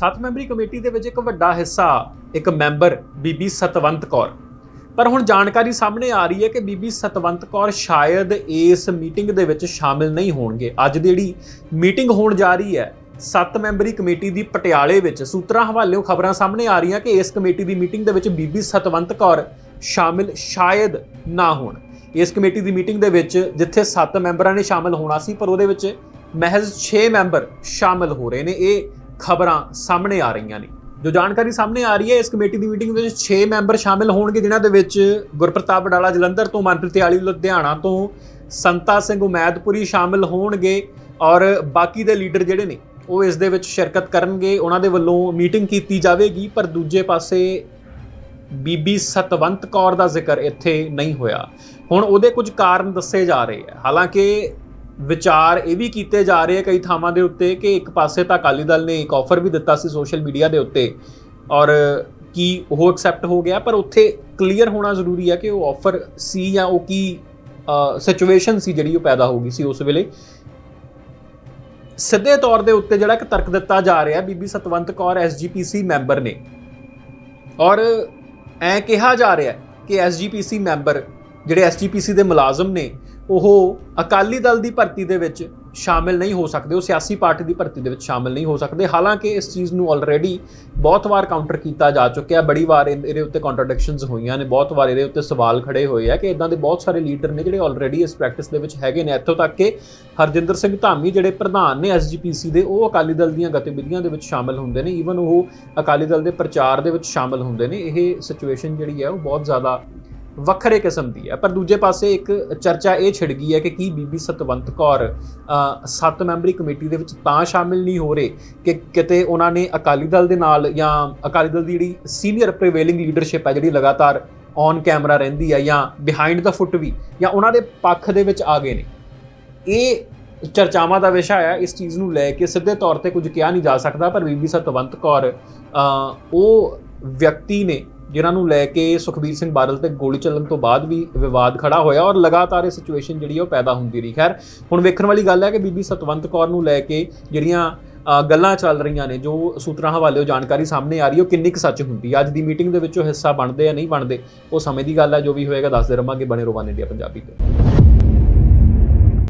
ਸੱਤ memory committee ਦੇ ਵਿੱਚ ਇੱਕ ਵੱਡਾ ਹਿੱਸਾ, ਇੱਕ ਮੈਂਬਰ, ਬੀਬੀ ਸਤਵੰਤ ਕੌਰ। ਪਰ ਹੁਣ ਜਾਣਕਾਰੀ ਸਾਹਮਣੇ ਆ ਰਹੀ ਹੈ ਕਿ ਬੀਬੀ ਸਤਵੰਤ ਕੌਰ ਸ਼ਾਇਦ ਇਸ ਮੀਟਿੰਗ ਦੇ ਵਿੱਚ ਸ਼ਾਮਿਲ ਨਹੀਂ ਹੋਣਗੇ। ਅੱਜ ਦੀ ਜਿਹੜੀ ਮੀਟਿੰਗ ਹੋਣ ਜਾ ਰਹੀ ਹੈ ਸੱਤ ਮੈਂਬਰੀ ਕਮੇਟੀ ਦੀ ਪਟਿਆਲੇ ਵਿੱਚ ਸੂਤਰਾਂ ਹਵਾਲਿਓਂ ਖਬਰਾਂ ਸਾਹਮਣੇ ਆ ਰਹੀਆਂ ਕਿ ਇਸ ਕਮੇਟੀ ਦੀ ਮੀਟਿੰਗ ਦੇ ਵਿੱਚ ਬੀਬੀ ਸਤਵੰਤ ਕੌਰ ਸ਼ਾਮਿਲ ਸ਼ਾਇਦ ਨਾ ਹੋਣ। ਇਸ ਕਮੇਟੀ ਦੀ ਮੀਟਿੰਗ ਦੇ ਵਿੱਚ ਜਿੱਥੇ ਸੱਤ ਮੈਂਬਰਾਂ ਨੇ ਸ਼ਾਮਿਲ ਹੋਣਾ ਸੀ, ਪਰ ਉਹਦੇ ਵਿੱਚ ਮਹਿਜ਼ 6 ਮੈਂਬਰ ਸ਼ਾਮਿਲ ਹੋ ਰਹੇ ਨੇ। ਇਹ ਖਬਰਾਂ ਸਾਹਮਣੇ ਆ ਰਹੀਆਂ ਨੇ। ਜੋ ਜਾਣਕਾਰੀ ਸਾਹਮਣੇ ਆ ਰਹੀ ਹੈ, ਇਸ ਕਮੇਟੀ ਦੀ ਮੀਟਿੰਗ ਵਿੱਚ 6 ਮੈਂਬਰ ਸ਼ਾਮਿਲ ਹੋਣਗੇ, ਜਿਨ੍ਹਾਂ ਦੇ ਵਿੱਚ ਗੁਰਪ੍ਰਤਾਪ ਬਡਾਲਾ ਜਲੰਧਰ ਤੋਂ, ਮਨਪ੍ਰੀਤ ਆਲੀ ਲੁਧਿਆਣਾ ਤੋਂ, ਸੰਤਾ ਸਿੰਘ ਉਮੈਦਪੁਰੀ ਸ਼ਾਮਿਲ ਹੋਣਗੇ ਔਰ ਬਾਕੀ ਦੇ ਲੀਡਰ ਜਿਹੜੇ ਨੇ, ਉਹ ਇਸ ਦੇ ਵਿੱਚ ਸ਼ਿਰਕਤ ਕਰਨਗੇ। ਉਹਨਾਂ ਦੇ ਵੱਲੋਂ ਮੀਟਿੰਗ ਕੀਤੀ ਜਾਵੇਗੀ, ਪਰ ਦੂਜੇ ਪਾਸੇ ਬੀਬੀ ਸਤਵੰਤ ਕੌਰ ਦਾ ਜ਼ਿਕਰ ਇੱਥੇ ਨਹੀਂ ਹੋਇਆ। ਹੁਣ ਉਹਦੇ ਕੁਝ ਕਾਰਨ ਦੱਸੇ ਜਾ ਰਹੇ ਆ। ਹਾਲਾਂਕਿ ਵਿਚਾਰ ਇਹ ਵੀ ਕੀਤੇ ਜਾ ਰਹੇ ਕਈ ਥਾਵਾਂ ਦੇ ਉੱਤੇ ਕਿ ਇੱਕ ਪਾਸੇ ਤਾਂ ਅਕਾਲੀ ਦਲ ਨੇ ਇੱਕ ਆਫਰ ਵੀ ਦਿੱਤਾ ਸੀ ਸੋਸ਼ਲ ਮੀਡੀਆ ਦੇ ਉੱਤੇ ਔਰ ਕੀ ਉਹ ਐਕਸੈਪਟ ਹੋ ਗਿਆ, ਪਰ ਉੱਥੇ ਕਲੀਅਰ ਹੋਣਾ ਜ਼ਰੂਰੀ ਹੈ ਕਿ ਉਹ ਆਫਰ ਸੀ ਜਾਂ ਉਹ ਕੀ ਸਿਚੁਏਸ਼ਨ ਸੀ ਜਿਹੜੀ ਉਹ ਪੈਦਾ ਹੋ ਗਈ ਸੀ ਉਸ ਵੇਲੇ। ਸਿੱਧੇ ਤੌਰ ਦੇ ਉੱਤੇ ਜਿਹੜਾ ਇੱਕ ਤਰਕ ਦਿੱਤਾ ਜਾ ਰਿਹਾ ਬੀਬੀ ਸਤਵੰਤ ਕੌਰ ਐਸਜੀਪੀਸੀ ਮੈਂਬਰ ਨੇ। ਔਰ ਐ ਕਿਹਾ ਜਾ ਰਿਹਾ ਕਿ ਐਸਜੀਪੀਸੀ ਮੈਂਬਰ ਜਿਹੜੇ ਐਸਜੀਪੀਸੀ ਦੇ ਮੁਲਾਜ਼ਮ ਨੇ ਉਹ ਅਕਾਲੀ ਦਲ ਦੀ ਭਰਤੀ ਦੇ ਵਿੱਚ ਸ਼ਾਮਿਲ ਨਹੀਂ ਹੋ ਸਕਦੇ, ਉਹ ਸਿਆਸੀ ਪਾਰਟੀ ਦੀ ਭਰਤੀ ਦੇ ਵਿੱਚ ਸ਼ਾਮਿਲ ਨਹੀਂ ਹੋ ਸਕਦੇ। ਹਾਲਾਂਕਿ ਇਸ ਚੀਜ਼ ਨੂੰ ਆਲਰੇਡੀ ਬਹੁਤ ਵਾਰ ਕਾਊਂਟਰ ਕੀਤਾ ਜਾ ਚੁੱਕਿਆ, ਬੜੀ ਵਾਰ ਇਹਦੇ ਉੱਤੇ ਕੰਟਰਡਿਕਸ਼ਨਸ ਹੋਈਆਂ ਨੇ, ਬਹੁਤ ਵਾਰ ਇਹਦੇ ਉੱਤੇ ਸਵਾਲ ਖੜੇ ਹੋਏ ਆ ਕਿ ਇਦਾਂ ਦੇ ਬਹੁਤ ਸਾਰੇ ਲੀਡਰ ਨੇ ਜਿਹੜੇ ਆਲਰੇਡੀ ਇਸ ਪ੍ਰੈਕਟਿਸ ਦੇ ਵਿੱਚ ਹੈਗੇ ਨੇ। ਇੱਥੋਂ ਤੱਕ ਕਿ ਹਰਜਿੰਦਰ ਸਿੰਘ ਧਾਮੀ ਜਿਹੜੇ ਪ੍ਰਧਾਨ ਨੇ ਐਸਜੀਪੀਸੀ ਦੇ, ਉਹ ਅਕਾਲੀ ਦਲ ਦੀਆਂ ਗਤੀਵਿਧੀਆਂ ਦੇ ਵਿੱਚ ਸ਼ਾਮਿਲ ਹੁੰਦੇ ਨੇ। ਈਵਨ ਉਹ ਅਕਾਲੀ ਦਲ ਦੇ ਪ੍ਰਚਾਰ ਦੇ ਵਿੱਚ ਸ਼ਾਮਿਲ ਹੁੰਦੇ ਨੇ। ਇਹ ਸਿਚੁਏਸ਼ਨ ਜਿਹੜੀ ਹੈ ਉਹ ਬਹੁਤ ਜ਼ਿਆਦਾ ਵੱਖਰੇ ਕਿਸਮ ਦੀ ਹੈ। ਪਰ ਦੂਜੇ ਪਾਸੇ ਇੱਕ ਚਰਚਾ ਇਹ ਛਿੜ ਗਈ ਹੈ ਕਿ ਕੀ ਬੀਬੀ ਸਤਵੰਤ ਕੌਰ ਸੱਤ ਮੈਂਬਰੀ ਕਮੇਟੀ ਦੇ ਵਿੱਚ ਤਾਂ ਸ਼ਾਮਿਲ ਨਹੀਂ ਹੋ ਰਹੇ ਕਿ ਕਿਤੇ ਉਹਨਾਂ ਨੇ ਅਕਾਲੀ ਦਲ ਦੇ ਨਾਲ ਜਾਂ ਅਕਾਲੀ ਦਲ ਦੀ ਜਿਹੜੀ ਸੀਨੀਅਰ ਪ੍ਰੀਵੇਲਿੰਗ ਲੀਡਰਸ਼ਿਪ ਹੈ, ਜਿਹੜੀ ਲਗਾਤਾਰ ਔਨ ਕੈਮਰਾ ਰਹਿੰਦੀ ਹੈ ਜਾਂ ਬਿਹਾਈਂਡ ਦਾ ਫੁੱਟ ਵੀ, ਜਾਂ ਉਹਨਾਂ ਦੇ ਪੱਖ ਦੇ ਵਿੱਚ ਆ ਗਏ ਨੇ। ਇਹ ਚਰਚਾਵਾਂ ਦਾ ਵਿਸ਼ਾ ਹੈ, ਇਸ ਚੀਜ਼ ਨੂੰ ਲੈ ਕੇ ਸਿੱਧੇ ਤੌਰ ਤੇ ਕੁਝ ਕਿਹਾ ਨਹੀਂ ਜਾ ਸਕਦਾ, ਪਰ ਬੀਬੀ ਸਤਵੰਤ ਕੌਰ ਉਹ ਵਿਅਕਤੀ ਨੇ ਜਿਨ੍ਹਾਂ ਨੂੰ ਲੈ ਕੇ ਸੁਖਬੀਰ ਸਿੰਘ ਬਾਦਲ ਤੇ ਗੋਲੀ ਚੱਲਣ ਤੋਂ ਬਾਅਦ ਵੀ ਵਿਵਾਦ ਖੜਾ ਹੋਇਆ ਔਰ ਲਗਾਤਾਰ ਇਹ ਸਿਚੁਏਸ਼ਨ ਜਿਹੜੀ ਹੈ ਉਹ ਪੈਦਾ ਹੁੰਦੀ ਰਹੀ। ਖੈਰ, ਹੁਣ ਵੇਖਣ ਵਾਲੀ ਗੱਲ ਹੈ ਕਿ ਬੀਬੀ ਸਤਵੰਤ ਕੌਰ ਨੂੰ ਲੈ ਕੇ ਜਿਹੜੀਆਂ ਗੱਲਾਂ ਚੱਲ ਰਹੀਆਂ ਨੇ, ਜੋ ਸੂਤਰਾਂ ਹਵਾਲੇ ਜਾਣਕਾਰੀ ਸਾਹਮਣੇ ਆ ਰਹੀ ਹੈ ਉਹ ਕਿੰਨੀ ਕੁ ਸੱਚ ਹੁੰਦੀ ਅੱਜ ਦੀ ਮੀਟਿੰਗ ਦੇ ਵਿੱਚੋਂ ਹਿੱਸਾ ਬਣਦੇ ਆ, ਨਹੀਂ ਬਣਦੇ, ਉਹ ਸਮੇਂ ਦੀ ਗੱਲ ਹੈ, ਜੋ ਵੀ ਹੋਏਗਾ, ਦੱਸਦੇ ਰਵਾਂਗੇ ਬਣੇ ਰੋਵਾਨ ਇੰਡੀਆ ਪੰਜਾਬੀ ਤੇ।